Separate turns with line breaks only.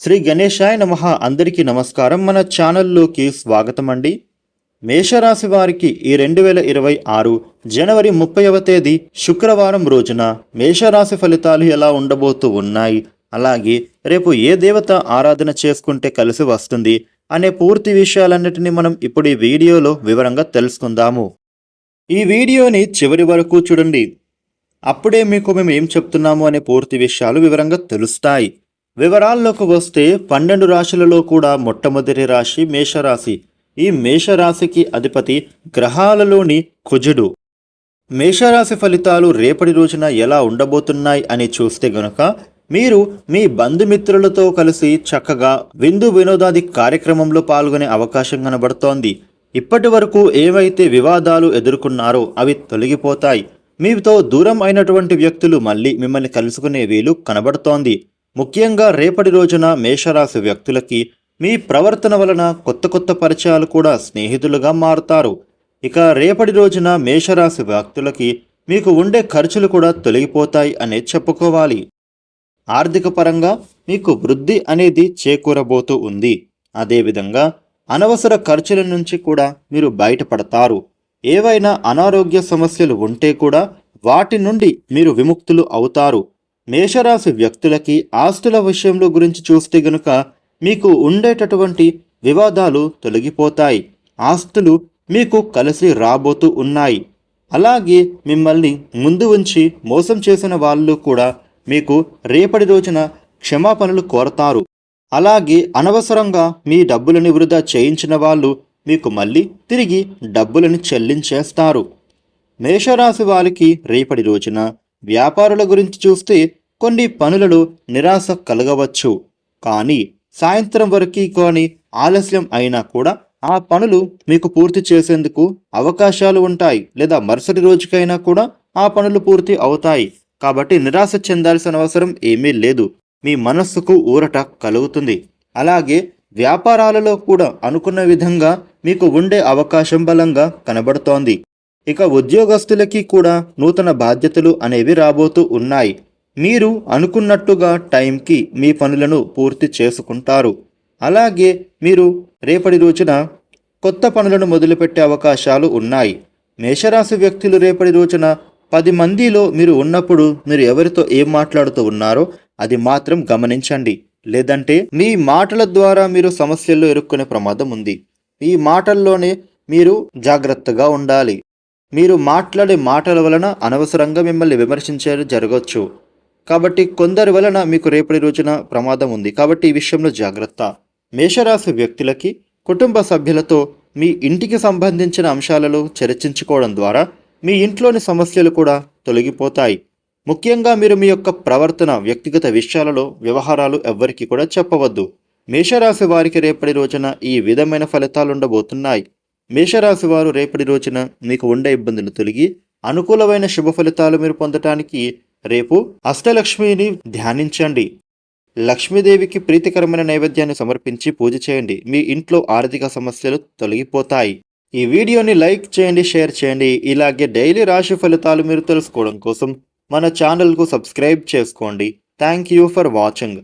శ్రీ గణేశాయ నమ. అందరికీ నమస్కారం. మన ఛానల్లోకి స్వాగతం అండి మేషరాశి వారికి ఈ రెండు వేల ఇరవై ఆరు జనవరి ముప్పైవ తేదీ శుక్రవారం రోజున మేషరాశి ఫలితాలు ఎలా ఉండబోతూ ఉన్నాయి? అలాగే రేపు ఏ దేవత ఆరాధన చేసుకుంటే కలిసి వస్తుంది అనే పూర్తి విషయాలన్నిటినీ మనం ఇప్పుడు ఈ వీడియోలో వివరంగా తెలుసుకుందాము. ఈ వీడియోని చివరి వరకు చూడండి. అప్పుడే మీకు మేము ఏం చెప్తున్నాము అనే పూర్తి విషయాలు వివరంగా తెలుస్తాయి. వివరాల్లోకి వస్తే పన్నెండు రాశులలో కూడా మొట్టమొదటి రాశి మేషరాశి. ఈ మేషరాశికి అధిపతి గ్రహాలలోని కుజుడు. మేషరాశి ఫలితాలు రేపటి రోజున ఎలా ఉండబోతున్నాయి అని చూస్తే గనుక మీరు మీ బంధుమిత్రులతో కలిసి చక్కగా విందు వినోదాది కార్యక్రమంలో పాల్గొనే అవకాశం కనబడుతోంది. ఇప్పటి వరకు ఏవైతే వివాదాలు ఎదుర్కొన్నారో అవి తొలగిపోతాయి. మీతో దూరం అయినటువంటి వ్యక్తులు మళ్ళీ మిమ్మల్ని కలుసుకునే వీలు కనబడుతోంది. ముఖ్యంగా రేపటి రోజున మేషరాశి వ్యక్తులకి మీ ప్రవర్తన వలన కొత్త కొత్త పరిచయాలు కూడా స్నేహితులుగా మారుతారు. ఇక రేపటి రోజున మేషరాశి వ్యక్తులకి మీకు ఉండే ఖర్చులు కూడా తొలగిపోతాయి అనే చెప్పుకోవాలి. ఆర్థిక పరంగా మీకు వృద్ధి అనేది చేకూరబోతూ ఉంది. అదేవిధంగా అనవసర ఖర్చుల నుంచి కూడా మీరు బయటపడతారు. ఏవైనా అనారోగ్య సమస్యలు ఉంటే కూడా వాటి నుండి మీరు విముక్తులు అవుతారు. మేషరాశి వ్యక్తులకి ఆస్తుల విషయంలో గురించి చూస్తే గనుక మీకు ఉండేటటువంటి వివాదాలు తొలగిపోతాయి. ఆస్తులు మీకు కలిసి రాబోతూ ఉన్నాయి. అలాగే మిమ్మల్ని ముందు ఉంచి మోసం చేసిన వాళ్ళు కూడా మీకు రేపటి రోజున క్షమాపణలు కోరతారు. అలాగే అనవసరంగా మీ డబ్బులని వృధా చేయించిన వాళ్ళు మీకు మళ్ళీ తిరిగి డబ్బులను చెల్లించేస్తారు. మేషరాశి వారికి రేపటి రోజున వ్యాపారుల గురించి చూస్తే కొన్ని పనులలో నిరాశ కలగవచ్చు. కానీ సాయంత్రం వరకు కానీ ఆలస్యం అయినా కూడా ఆ పనులు మీకు పూర్తి చేసేందుకు అవకాశాలు ఉంటాయి. లేదా మరుసటి రోజుకైనా కూడా ఆ పనులు పూర్తి అవుతాయి. కాబట్టి నిరాశ చెందాల్సిన అవసరం ఏమీ లేదు. మీ మనస్సుకు ఊరట కలుగుతుంది. అలాగే వ్యాపారాలలో కూడా అనుకున్న విధంగా మీకు ఉండే అవకాశం బలంగా కనబడుతోంది. ఇక ఉద్యోగస్తులకి కూడా నూతన బాధ్యతలు అనేవి రాబోతూ ఉన్నాయి. మీరు అనుకున్నట్టుగా టైంకి మీ పనులను పూర్తి చేసుకుంటారు. అలాగే మీరు రేపటి రోజున కొత్త పనులను మొదలుపెట్టే అవకాశాలు ఉన్నాయి. మేషరాశి వ్యక్తులు రేపటి రోజున పది మందిలో మీరు ఉన్నప్పుడు మీరు ఎవరితో ఏం మాట్లాడుతూ ఉన్నారో అది మాత్రం గమనించండి. లేదంటే మీ మాటల ద్వారా మీరు సమస్యల్లో ఇరుక్కునే ప్రమాదం ఉంది. ఈ మాటల్లోనే మీరు జాగ్రత్తగా ఉండాలి. మీరు మాట్లాడే మాటల వలన అనవసరంగా మిమ్మల్ని విమర్శించేది జరగవచ్చు కాబట్టి కొందరి వలన మీకు రేపటి రోజున ప్రమాదం ఉంది. కాబట్టి ఈ విషయంలో జాగ్రత్త. మేషరాశి వ్యక్తులకి కుటుంబ సభ్యులతో మీ ఇంటికి సంబంధించిన అంశాలలో చర్చించుకోవడం ద్వారా మీ ఇంట్లోని సమస్యలు కూడా తొలగిపోతాయి. ముఖ్యంగా మీరు మీ యొక్క ప్రవర్తన వ్యక్తిగత విషయాలలో వ్యవహారాలు ఎవ్వరికీ కూడా చెప్పవద్దు. మేషరాశి వారికి రేపటి రోజున ఈ విధమైన ఫలితాలు ఉండబోతున్నాయి మేషరాశి వారు రేపటి రోజున మీకు ఉండే ఇబ్బందులు తొలగి అనుకూలమైన శుభ ఫలితాలు మీరు పొందటానికి రేపు అష్టలక్ష్మిని ధ్యానించండి. లక్ష్మీదేవికి ప్రీతికరమైన నైవేద్యాన్ని సమర్పించి పూజ చేయండి. మీ ఇంట్లో ఆర్థిక సమస్యలు తొలగిపోతాయి. ఈ వీడియోని లైక్ చేయండి షేర్ చేయండి. ఇలాగే డైలీ రాశి ఫలితాలు మీరు తెలుసుకోవడం కోసం మన ఛానల్కు సబ్స్క్రైబ్ చేసుకోండి. Thank you for watching.